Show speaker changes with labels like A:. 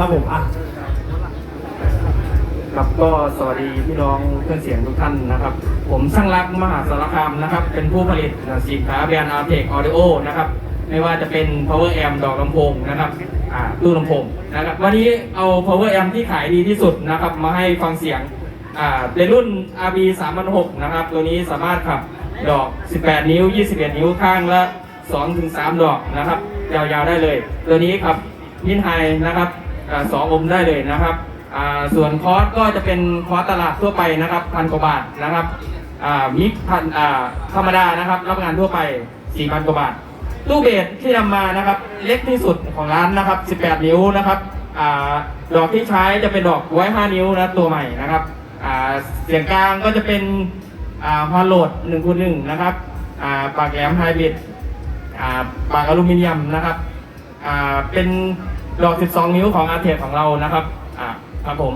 A: ครับผมอะครับก็สวัสดีพี่น้องเพื่อนเสียงทุกท่านนะครับ ผมช่างรักมหาสารคามนะครับ เป็นผู้ผลิตสินค้าแบรนด์อาร์เทคออเดโอนะครับ ไม่ว่าจะเป็น power amp ดอกลำโพงนะครับอ่าตู้ลำโพงนะครับ วันนี้เอา power amp ที่ขายดีที่สุดนะครับ มาให้ฟังเสียงอ่าเป็นรุ่น RB 3 0 0นะครับ ตัวนี้สามารถขับดอก 18 นิ้ว 21 นิ้วข้างละ 2-3 ดอกนะครับ ยาวๆได้เลย ตัวนี้ครับมินไฮนะครับ สองอมได้เลยนะครับส่วนคอร์สก็จะเป็นคอร์สตลาดทั่วไปนะครับพันกว่าบาทนะครับมิกพันธรรมดานะครับ รับงานทั่วไป4พันกว่าบาท ตู้เบสที่นำมานะครับเล็กที่สุดของร้านนะครับ 18 นิ้วนะครับอดอกที่ใช้จะเป็นดอกไว้ 5 นิ้วนะตัวใหม่นะครับเสียงกลางก็จะเป็นฮอลโหลด1คูณ1นะครับาปากแหลมไฮบริดปากอลูมิเนียมนะครับเป็น ดอก 12 นิ้วของอาเทของเรานะครับ อะครับผม